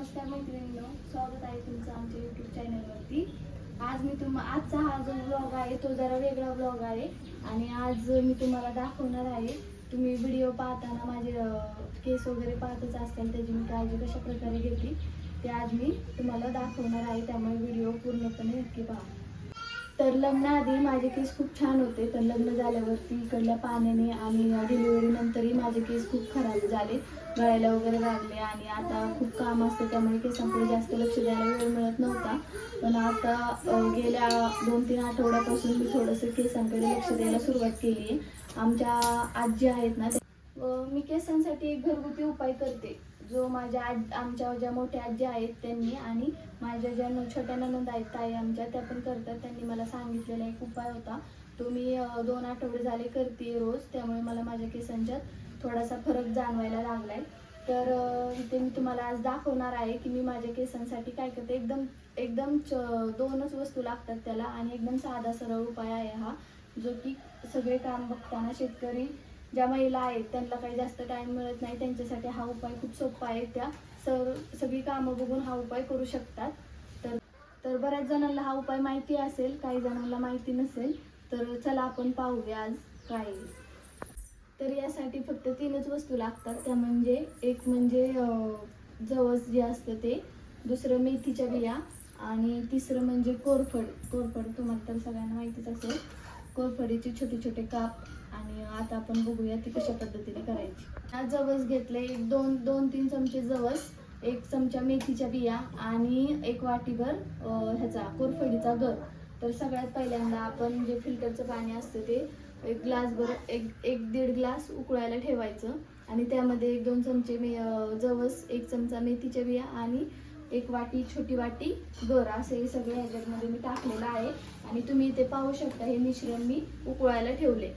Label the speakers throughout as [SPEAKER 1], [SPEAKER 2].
[SPEAKER 1] नमस्कार मैत्रिणींनो स्वागत आहे तुमचं आमच्या युट्यूब चॅनलवरती आज मी तुम्हा आजचा हा जो ब्लॉग आहे तो जरा वेगळा ब्लॉग आहे. आणि आज मी तुम्हाला दाखवणार आहे तुम्ही व्हिडिओ पाहताना माझे केस वगैरे पाहतच असतील त्याची मी काळजी कशा प्रकारे घेतली ते आज मी तुम्हाला दाखवणार आहे. त्यामुळे व्हिडिओ पूर्णपणे नक्की पहा. तर लग्नाआधी माझे केस खूप छान होते. तर लग्न झाल्यावरती इकडल्या पाण्याने आणि डिलिव्हरी नंतरही माझे केस खूप खराब झाले. गळायला वगैरे लागले आणि आता खूप काम असतं. त्यामुळे केसांकडे जास्त लक्ष द्यायला वेळ मिळत नव्हता. पण आता गेल्या दोन तीन आठवड्यापासून मी थोडंसं केसांकडे लक्ष द्यायला सुरुवात केली आहे आमच्या आजी आहेत ना मी केसांसाठी एक घरगुती उपाय करते. जो माझ्या आज आमच्या ज्या मोठ्या आजी आहेत त्यांनी आणि माझ्या ज्या न- छोट्या ननंद आहेत ताई आमच्या त्या पण करतात. त्यांनी मला सांगितलेला एक उपाय होता. तो मी दोन आठवडे झाले करते रोज त्यामुळे मला माझ्या केसांच्यात थोडासा फरक जाणवायला लागलाय. तर इथे मी तुम्हाला आज दाखवणार आहे की मी माझ्या केसांसाठी काय करते. एकदम एकदम च- दोनच वस्तू लागतात त्याला आणि एकदम साधा सरळ उपाय आहे हा जो की सगळे काम बघताना शेतकरी ज्या महिला आहेत त्यांना काही जास्त टाइम मिळत नाही. त्यांच्यासाठी हा उपाय खूप सोपा आहे. त्या सर सगळी कामं बघून हा उपाय करू शकतात. तर तर बऱ्याच जणांना हा उपाय माहिती असेल काही जणांना माहिती नसेल तर चला आपण पाहूया आज काय. तर यासाठी फक्त तीनच वस्तू लागतात. त्या म्हणजे एक म्हणजे अं, जवस जे असतं ते दुसरं मेथीच्या बिया आणि तिसरं म्हणजे कोरफड. कोरफड तुम्हाला तर सगळ्यांना माहितीच असेल. कोरफडीचे छोटे छोटे काप आणि आता आपण बघूया ती कशा पद्धतीने करायची. हा जवस घेतले एक दोन दोन तीन चमचे जवस एक चमचा मेथीच्या बिया आणि एक वाटीभर ह्याचा कोरफडीचा गर तर सगळ्यात पहिल्यांदा आपण जे फिल्टरचं पाणी असतं ते एक ग्लासभर एक एक दीड ग्लास उकळायला ठेवायचं. आणि त्यामध्ये एक दोन चमचे मे जवस एक चमचा मेथीच्या बिया आणि एक वाटी छोटी वाटी गर असे हे सगळे ह्याच्यामध्ये मी टाकलेलं आहे. आणि तुम्ही इथे पाहू शकता हे मिश्रण मी उकळायला ठेवले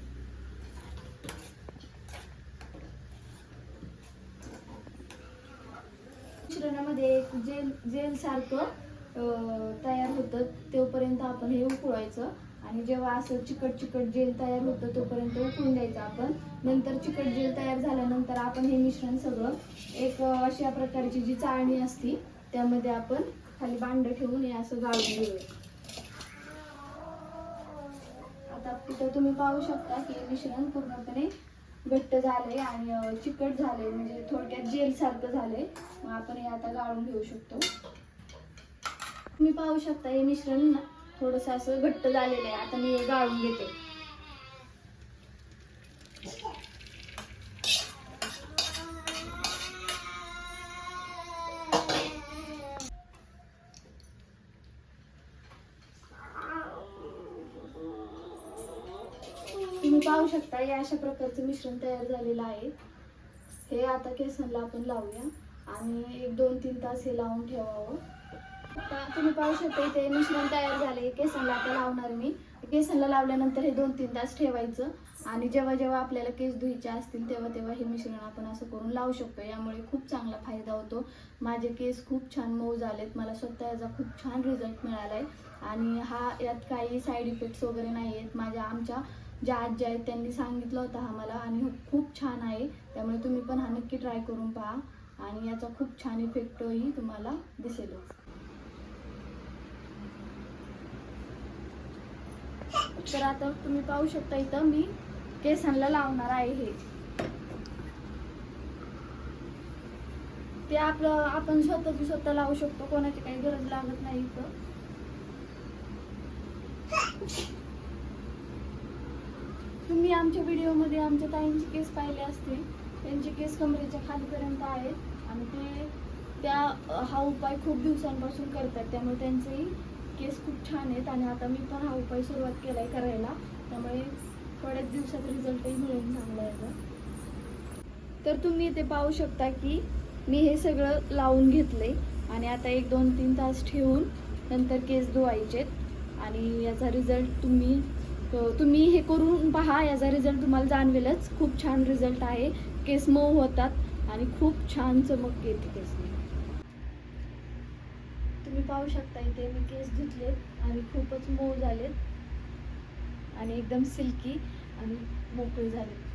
[SPEAKER 1] मिश्रणामध्ये एक जेल जेलसारखं तयार होतं. तोपर्यंत आपण हे उकळायचं आणि जेव्हा असं चिकट चिकट जेल तयार होतं तोपर्यंत उकळून द्यायचं आपण. नंतर चिकट जेल तयार झाल्यानंतर आपण हे मिश्रण सगळं एक अशा प्रकारची जी चाळणी असती त्यामध्ये आपण खाली बांड ठेवून हे असं गाळून घेऊया. आता तिथं तुम्ही पाहू शकता की मिश्रण पूर्णपणे घट्ट झाले आणि चिकट झाले म्हणजे थोडक्यात जेल सारखं झाले मग आपण हे आता गाळून घेऊ शकतो. तुम्ही पाहू शकता हे मिश्रण ना थोडस असं घट्ट झालेलं आहे. आता मी हे गाळून घेते. तुम्ही पाहू शकता या अशा प्रकारचं मिश्रण तयार झालेलं आहे. हे आता केसांना आपण लावूया आणि एक दोन तीन तास हे लावून ठेवावं. तुम्ही पाहू शकता इथे मिश्रण तयार झाले केसांना आता लावणार मी. केसांना लावल्यानंतर हे दोन तीन तास ठेवायचं आणि जेव्हा जेव्हा आपल्याला केस धुईचे असतील तेव्हा तेव्हा हे मिश्रण आपण असं करून लावू शकतो. यामुळे खूप चांगला फायदा होतो. माझे केस खूप छान मऊ झालेत. मला स्वतः याचा खूप छान रिझल्ट मिळाला आहे आणि हा यात काही साईड इफेक्ट्स वगैरे नाही आहेत माझ्या आमच्या ज्या आजी आहेत त्यांनी सांगितलं होतं हा मला आणि हो, खूप छान आहे. त्यामुळे तुम्ही पण हा नक्की ट्राय करून पहा. आणि याचा खूप छान इफेक्टही तुम्हाला दिसेलच. तर आता तुम्ही पाहू शकता इथं मी केसांना लावणार आहे हे. ते आपलं आपण स्वतःची स्वतः लावू शकतो. कोणाची काही गरज लागत नाही इथं. तुम्ही आमच्या व्हिडिओमध्ये आमच्या ताईंचे केस पाहिले असतील. त्यांचे केस कमरेच्या खालीपर्यंत आहेत आणि ते त्या हा उपाय खूप दिवसांपासून करतात. त्यामुळे त्यांचेही केस खूप छान आहेत. आणि आता मी पण हा उपाय सुरुवात केलाय करायला. त्यामुळे थोड्याच दिवसात रिझल्टही मिळेल चांगला याचा. तर तुम्ही इथे पाहू शकता की मी हे सगळं लावून घेतले आणि आता एक दोन तीन तास ठेवून नंतर केस धुवायचेत. आणि याचा रिझल्ट तुम्ही तुम्ही हे करून पहा याचा रिझल्ट तुम्हाला जाणवेलच. खूप छान रिझल्ट आहे. केस मऊ होतात आणि खूप छान चमक येते केस तुम्ही पाहू शकता इथे मी केस धुतलेत आणि खूपच मऊ झालेत. आणि एकदम सिल्की आणि मोकळे झालेत.